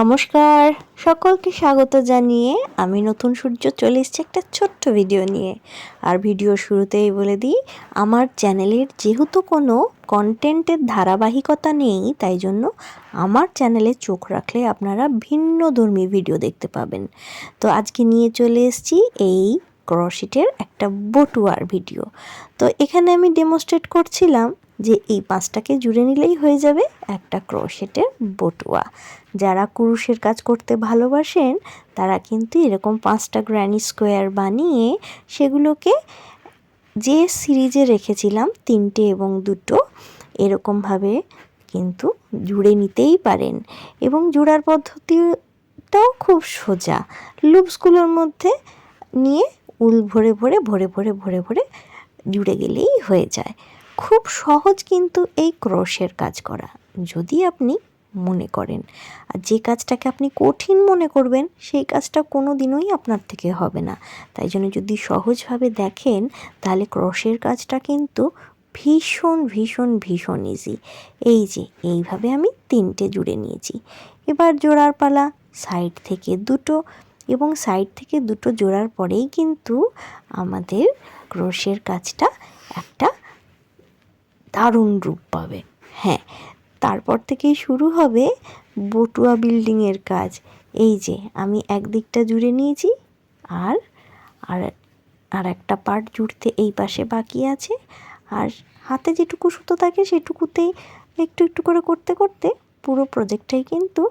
নমস্কার। সকলকে স্বাগত জানিয়ে আমি নতুন সূর্য চলে এসেছি একটা ছোট্ট ভিডিও নিয়ে। আর ভিডিও শুরুতেই বলে দিই, আমার চ্যানেলের যেহেতু কোনো কন্টেন্টের ধারাবাহিকতা নেই, তাই জন্য আমার চ্যানেলে চোখ রাখলে আপনারা ভিন্ন ধর্মী ভিডিও দেখতে পাবেন। তো আজকে নিয়ে চলে এসেছি এই ক্রশিটের একটা বটুয়ার ভিডিও। তো এখানে আমি ডেমনস্ট্রেট করছিলাম যে এই পাঁচটাকে জুড়ে নিলেই হয়ে যাবে একটা ক্রোশেটের বটুয়া। যারা কুরুশের কাজ করতে ভালোবাসেন, তারা কিন্তু এরকম পাঁচটা গ্র্যানি স্কোয়ার বানিয়ে সেগুলোকে যে সিরিজে রেখেছিলাম, তিনটে এবং দুটো, এরকমভাবে কিন্তু জুড়ে নিতেই পারেন। এবং জোড়ার পদ্ধতিটাও খুব সোজা। লুপসগুলোর মধ্যে নিয়ে উল ভরে ভরে ভরে ভরে ভরে ভরে জুড়ে গেলেই হয়ে যায়। খুব সহজ কিন্তু এই ক্রোশের কাজ করা। যদি আপনি মনে করেন, আর যে কাজটাকে আপনি কঠিন মনে করবেন, সেই কাজটা কোনো দিনই আপনার থেকে হবে না। তাই জন্য যদি সহজভাবে দেখেন, তাহলে ক্রশের কাজটা কিন্তু ভীষণ ভীষণ ভীষণ ইজি এই যে, এইভাবে আমি তিনটে জুড়ে নিয়েছি। এবার জোড়ার পালা সাইড থেকে দুটো, এবং সাইড থেকে দুটো জোড়ার পরেই কিন্তু আমাদের ক্রোশের কাজটা একটা দারুণ রূপ পাবে। হ্যাঁ তারপর থেকেই শুরু হবে বটুয়া বিল্ডিংয়ের কাজ। এই যে, আমি একদিকটা জুড়ে নিয়েছি আর আর আর একটা পার্ট জুড়তে এই পাশে বাকি আছে। আর হাতে যেটুকু সুতো থাকে সেটুকুতেই একটু একটু করে করতে করতে পুরো প্রজেক্টটাই কিন্তু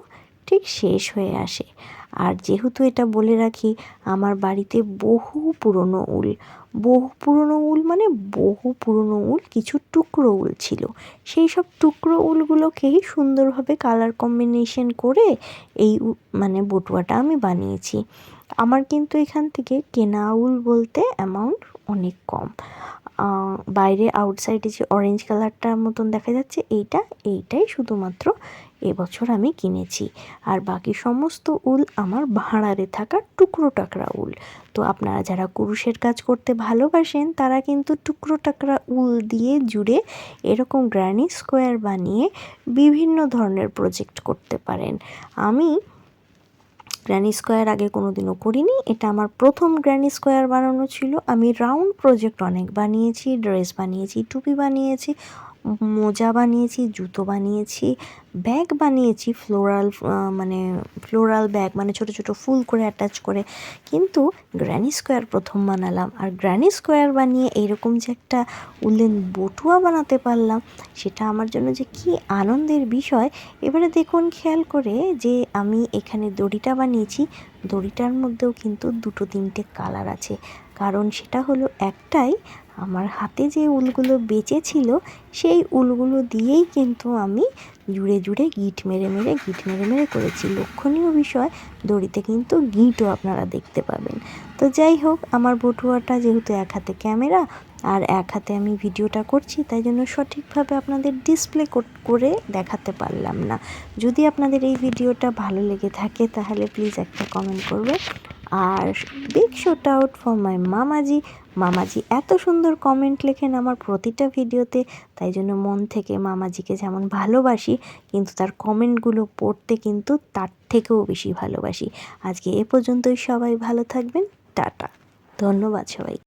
ঠিক শেষ হয়ে আসে। আর যেহেতু এটা বলে রাখি, আমার বাড়িতে বহু পুরনো উল, বহু পুরনো উল মানে বহু পুরনো উল, কিছু টুকরো উল ছিল। সেই সব টুকরো উলগুলোকেই সুন্দরভাবে কালার কম্বিনেশন করে এই মানে বটুয়াটা আমি বানিয়েছি। আমার কিন্তু এখান থেকে কেনা উল বলতে অ্যামাউন্ট অনেক কম। বাইরে আউটসাইডে যে অরেঞ্জ কালারটার মতন দেখা যাচ্ছে, এইটা, এইটাই শুধুমাত্র এবছর আমি কিনেছি। আর বাকি সমস্ত উল আমার ভাড়ারে থাকা টুকরো টাকরা উল। তো আপনারা যারা কুরুশের কাজ করতে ভালোবাসেন, তারা কিন্তু টুকরো টাকরা উল দিয়ে জুড়ে এরকম গ্র্যানি স্কোয়ার বানিয়ে বিভিন্ন ধরনের প্রজেক্ট করতে পারেন। আমি গ্র্যানি স্কোয়ার আগে কোনো দিনও করিনি। এটা আমার প্রথম গ্র্যানি স্কোয়ার বানানো ছিল। আমি রাউন্ড প্রজেক্ট অনেক বানিয়েছি ড্রেস বানিয়েছি, টুপি বানিয়েছি। মোজা বানিয়েছি, জুতো বানিয়েছি, ব্যাগ বানিয়েছি, ফ্লোরাল মানে ফ্লোরাল ব্যাগ মানে ছোট ছোট ফুল করে অ্যাটাচ করে। কিন্তু গ্র্যানি স্কোয়ার প্রথম বানালাম। আর গ্র্যানি স্কোয়ার বানিয়ে এরকম যে একটা উলেন বটুয়া বানাতে পারলাম, সেটা আমার জন্য যে কি আনন্দের বিষয়। এবারে দেখুন, খেয়াল করে যে আমি এখানে দড়িটা বানিয়েছি। দড়িটার মধ্যেও কিন্তু দুটো তিনটে কালার আছে। কারণ সেটা হলো একটাই আমার হাতে যে উলগুলো বেঁচে ছিল সেই উলগুলো দিয়েই কিন্তু আমি জুড়ে জুড়ে গিট মেরে মেরে, গিট মেরে মেরে করেছি। লক্ষণীয় বিষয়, দড়িতে কিন্তু গিটও আপনারা দেখতে পাবেন। তো যাই হোক, আমার বটুয়াটা যেহেতু এক হাতে ক্যামেরা, আর এক হাতে আমি ভিডিওটা করছি, তাই জন্য সঠিকভাবে আপনাদের ডিসপ্লে করে দেখাতে পারলাম না। যদি আপনাদের এই ভিডিওটা ভালো লেগে থাকে, তাহলে প্লিজ একটা কমেন্ট করবে আর big shout out for my মামাজি মামাজি এত সুন্দর কমেন্ট লেখেন আমার প্রতিটা ভিডিওতে, তাই জন্য মন থেকে মামাজিকে যেমন ভালোবাসি, কিন্তু তার কমেন্টগুলো পড়তে কিন্তু তার থেকেও বেশি ভালোবাসি। আজকে এ পর্যন্তই সবাই ভালো থাকবেন, টাটা। ধন্যবাদ সবাই